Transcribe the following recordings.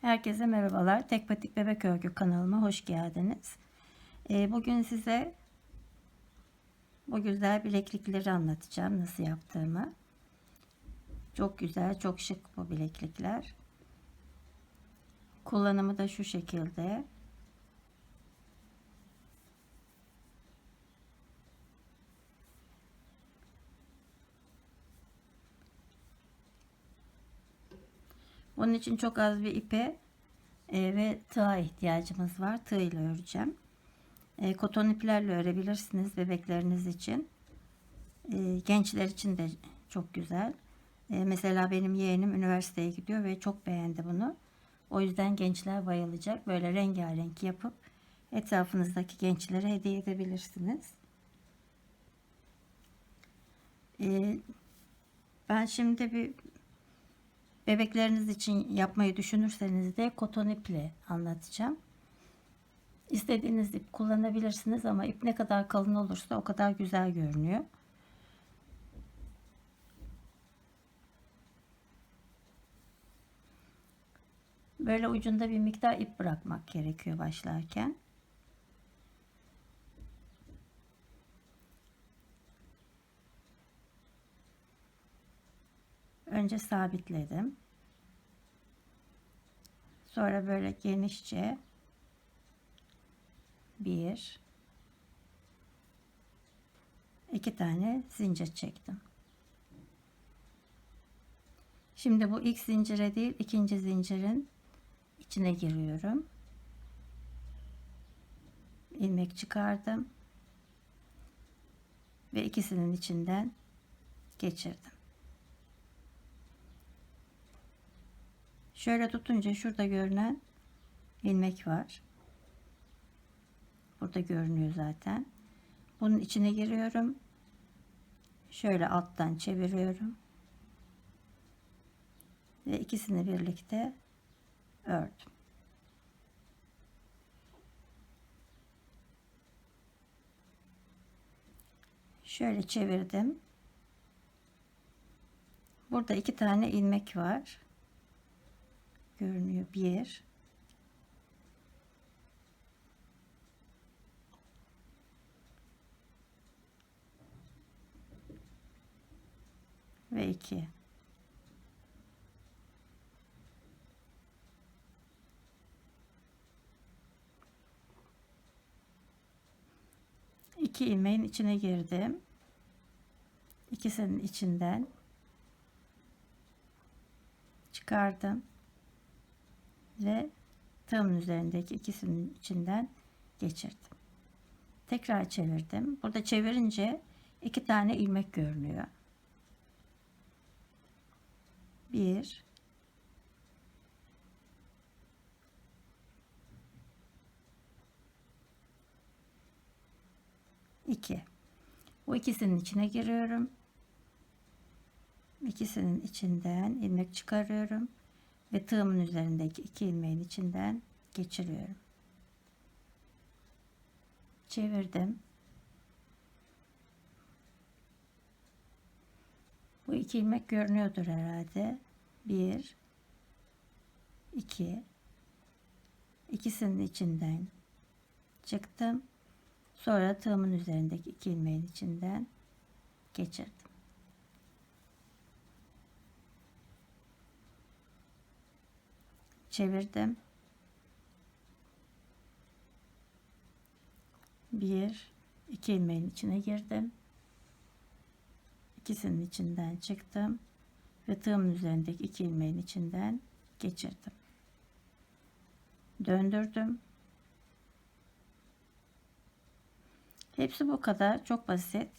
Herkese merhabalar. Tek Patik Bebek Örgü kanalıma hoş geldiniz. Ee, bugün size bu güzel bileklikleri anlatacağım. Nasıl yaptığımı. Çok güzel, çok şık bu bileklikler. Kullanımı da şu şekilde. Bunun için çok az bir ipe e, ve tığa ihtiyacımız var. Tığ ile öreceğim. E, koton iplerle örebilirsiniz bebekleriniz için. E, gençler için de çok güzel. E, mesela benim yeğenim üniversiteye gidiyor ve çok beğendi bunu. O yüzden gençler bayılacak. Böyle rengarenk yapıp etrafınızdaki gençlere hediye edebilirsiniz. E, ben şimdi bir Bebekleriniz için yapmayı düşünürseniz de koton iple anlatacağım. İstediğiniz ip kullanabilirsiniz ama ip ne kadar kalın olursa o kadar güzel görünüyor. Böyle ucunda bir miktar ip bırakmak gerekiyor başlarken. Önce sabitledim. Sonra böyle genişçe bir iki tane zincir çektim. Şimdi bu ilk zincire değil ikinci zincirin içine giriyorum. ilmek çıkardım ve ikisinin içinden geçirdim. Şöyle tutunca şurada görünen ilmek var. Burada görünüyor zaten. Bunun içine giriyorum. Şöyle alttan çeviriyorum. Ve ikisini birlikte ördüm. Şöyle çevirdim. Burada iki tane ilmek var görünüyor. Bir. Ve iki. İki ilmeğin içine girdim. İkisinin içinden çıkardım ve tığımın üzerindeki ikisinin içinden geçirdim. Tekrar çevirdim. Burada çevirince iki tane ilmek görünüyor. Bir, iki. Bu ikisinin içine giriyorum. İkisinin içinden ilmek çıkarıyorum ve tığımın üzerindeki iki ilmeğin içinden geçiriyorum. Çevirdim. Bu iki ilmek görünüyordur herhalde. Bir, iki, ikisinin içinden çıktım. Sonra tığımın üzerindeki iki ilmeğin içinden geçirdim. Çevirdim. Bir, iki ilmeğin içine girdim. İkisinin içinden çıktım ve tığımın üzerindeki iki ilmeğin içinden geçirdim. Döndürdüm. Hepsi bu kadar. Çok basit.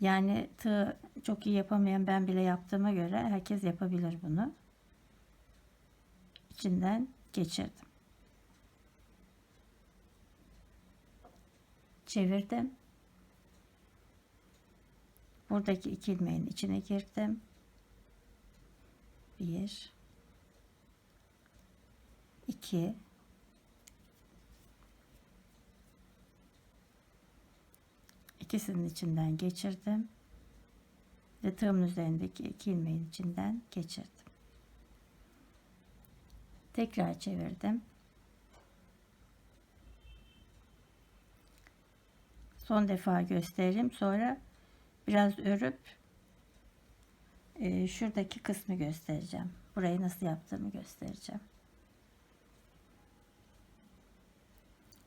Yani tığ çok iyi yapamayan ben bile yaptığıma göre herkes yapabilir bunu içinden geçirdim. Çevirdim. Buradaki iki ilmeğin içine girdim. Bir, iki, ikisinin içinden geçirdim ve tığımın üzerindeki iki ilmeğin içinden geçirdim. Tekrar çevirdim. Son defa göstereyim. Sonra biraz örüp e, şuradaki kısmı göstereceğim. Burayı nasıl yaptığımı göstereceğim.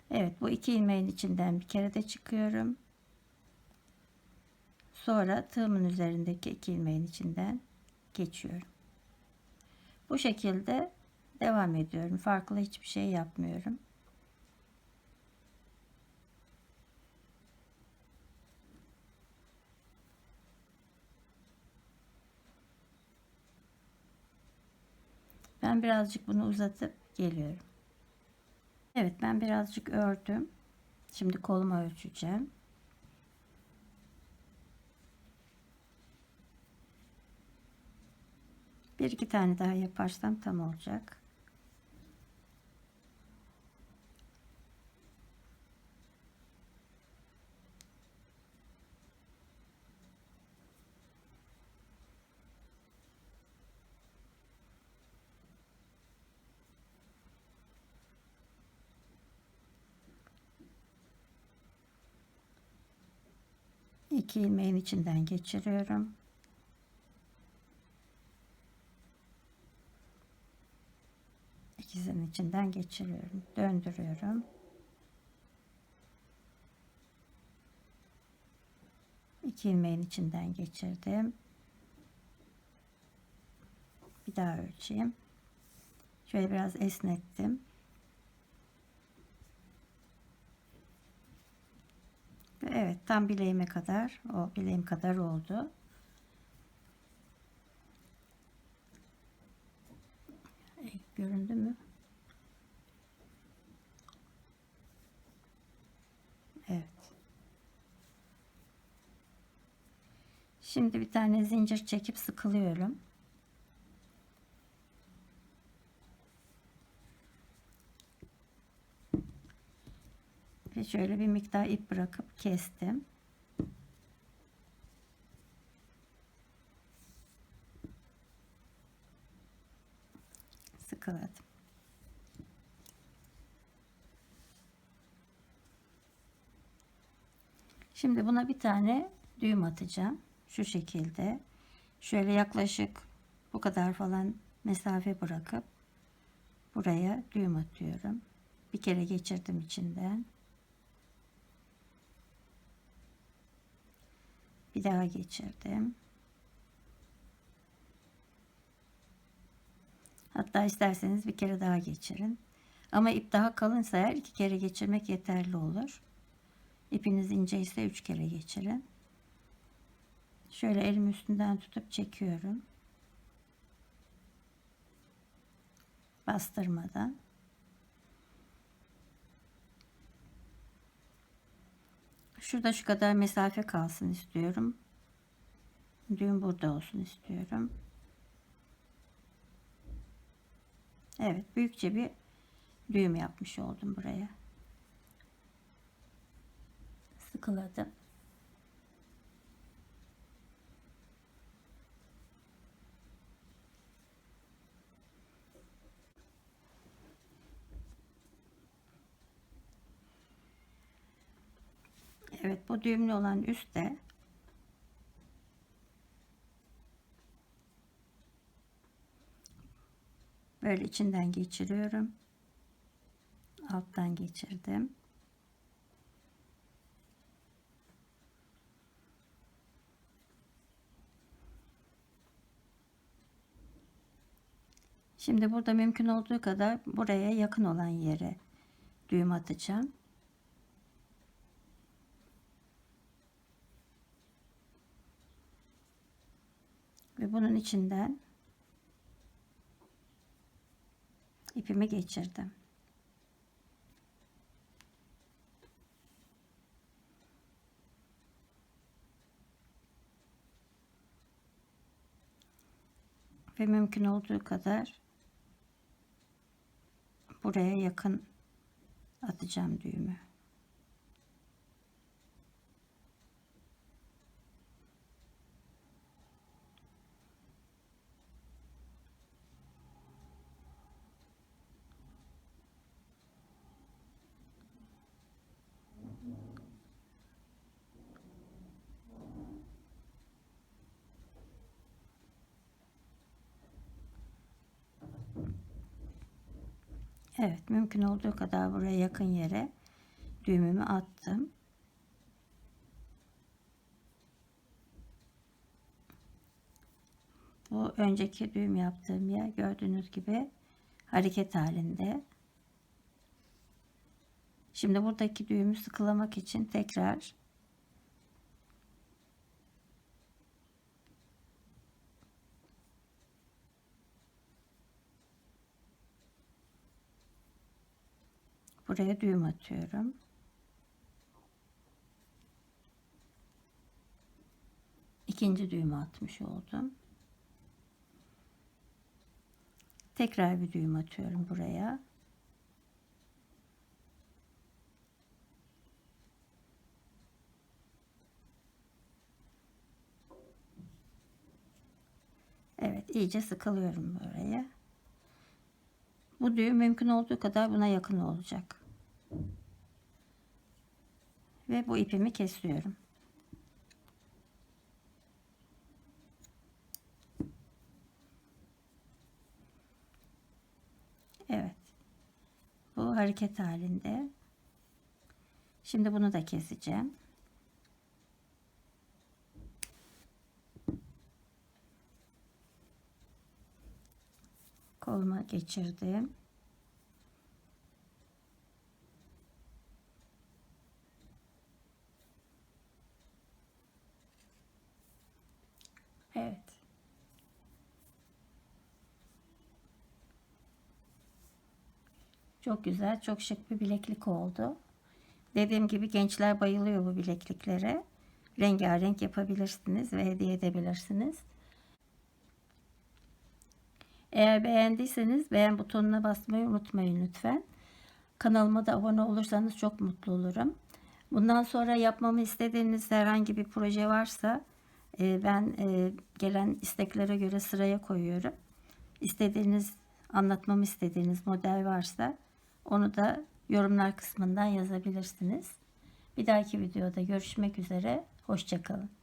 Evet bu iki ilmeğin içinden bir kere de çıkıyorum. Sonra tığımın üzerindeki iki ilmeğin içinden geçiyorum. Bu şekilde devam ediyorum. Farklı hiçbir şey yapmıyorum. Ben birazcık bunu uzatıp geliyorum. Evet ben birazcık ördüm. Şimdi koluma ölçeceğim. Bir iki tane daha yaparsam tam olacak. İki ilmeğin içinden geçiriyorum. İkisinin içinden geçiriyorum. Döndürüyorum. İki ilmeğin içinden geçirdim. Bir daha ölçeyim. Şöyle biraz esnettim. Evet tam bileğime kadar o bileğim kadar oldu. Göründü mü? Evet. Şimdi bir tane zincir çekip sıkılıyorum. Ve şöyle bir miktar ip bırakıp kestim. Sıkıladım. Şimdi buna bir tane düğüm atacağım. Şu şekilde. Şöyle yaklaşık bu kadar falan mesafe bırakıp buraya düğüm atıyorum. Bir kere geçirdim içinden. Bir daha geçirdim. Hatta isterseniz bir kere daha geçirin. Ama ip daha kalınsa eğer iki kere geçirmek yeterli olur. İpiniz ince ise üç kere geçirin. Şöyle elim üstünden tutup çekiyorum. Bastırmadan. Şurada şu kadar mesafe kalsın istiyorum. Düğüm burada olsun istiyorum. Evet büyükçe bir düğüm yapmış oldum buraya. Sıkıladım. Evet bu düğümlü olan üstte böyle içinden geçiriyorum. Alttan geçirdim. Şimdi burada mümkün olduğu kadar buraya yakın olan yere düğüm atacağım. Ve bunun içinden ipimi geçirdim. Ve mümkün olduğu kadar buraya yakın atacağım düğümü. Evet mümkün olduğu kadar buraya yakın yere düğümümü attım. Bu önceki düğüm yaptığım yer gördüğünüz gibi hareket halinde. Şimdi buradaki düğümü sıkılamak için tekrar buraya düğüm atıyorum. İkinci düğümü atmış oldum. Tekrar bir düğüm atıyorum buraya. Evet iyice sıkılıyorum buraya. Bu düğüm mümkün olduğu kadar buna yakın olacak. Ve bu ipimi kesiyorum. Evet. Bu hareket halinde. Şimdi bunu da keseceğim. koluma geçirdim. Evet. Çok güzel, çok şık bir bileklik oldu. Dediğim gibi gençler bayılıyor bu bilekliklere. Rengarenk yapabilirsiniz ve hediye edebilirsiniz. Eğer beğendiyseniz beğen butonuna basmayı unutmayın lütfen. Kanalıma da abone olursanız çok mutlu olurum. Bundan sonra yapmamı istediğiniz herhangi bir proje varsa ben e, gelen isteklere göre sıraya koyuyorum. İstediğiniz anlatmamı istediğiniz model varsa onu da yorumlar kısmından yazabilirsiniz. Bir dahaki videoda görüşmek üzere. Hoşçakalın.